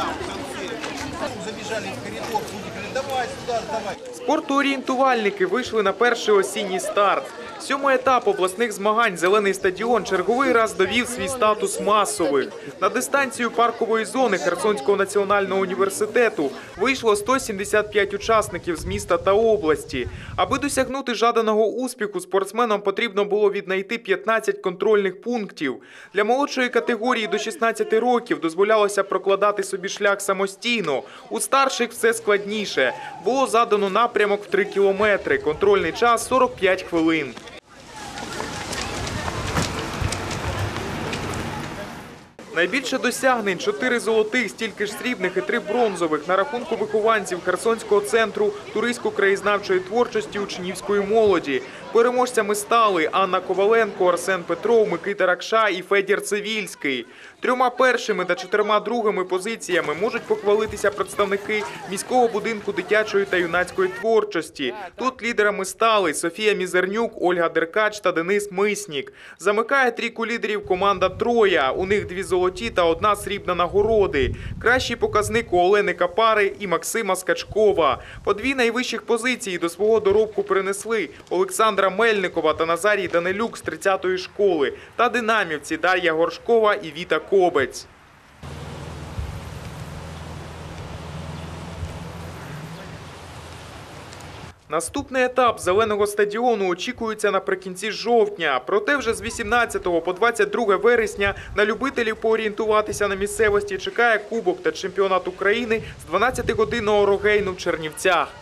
там в конце. Забежали в коридор, люди давай сюда, давай. Спортоорієнтувальники вийшли на перший осінній старт. Сьомий етап обласних змагань «Зелений стадіон» черговий раз довів свій статус масових. На дистанцію паркової зони Херсонського національного університету вийшло 175 учасників з міста та області. Аби досягнути жаданого успіху, спортсменам потрібно було віднайти 15 контрольних пунктів. Для молодшої категорії до 16 років дозволялося прокладати собі шлях самостійно. У старших все складніше. Було задано напрямок в 3 кілометри. Контрольний час 45 хвилин. Найбільше досягнень – 4 золотих, стільки ж срібних і 3 бронзових на рахунку вихованців Херсонського центру туристсько-краєзнавчої творчості учнівської молоді. Переможцями стали Анна Коваленко, Арсен Петров, Микита Ракша і Федір Цивільський. Трьома першими та чотирма другими позиціями можуть похвалитися представники міського будинку дитячої та юнацької творчості. Тут лідерами стали Софія Мізернюк, Ольга Деркач та Денис Миснік. Замикає трійку лідерів команда Троя. У них дві золоті та одна срібна нагороди. Кращий показник у Олени Капари і Максима Скачкова. По дві найвищих позиції до свого доробку принесли Олександра Мельникова та Назарій Данилюк з 30-ї школи та динамівці Дар'я Горшкова і Віта Кобець. Наступний етап зеленого стадіону очікується наприкінці жовтня. Проте вже з 18 по 22 вересня на любителів поорієнтуватися на місцевості чекає Кубок та чемпіонат України з 12-годинного рогейну в Чернівцях.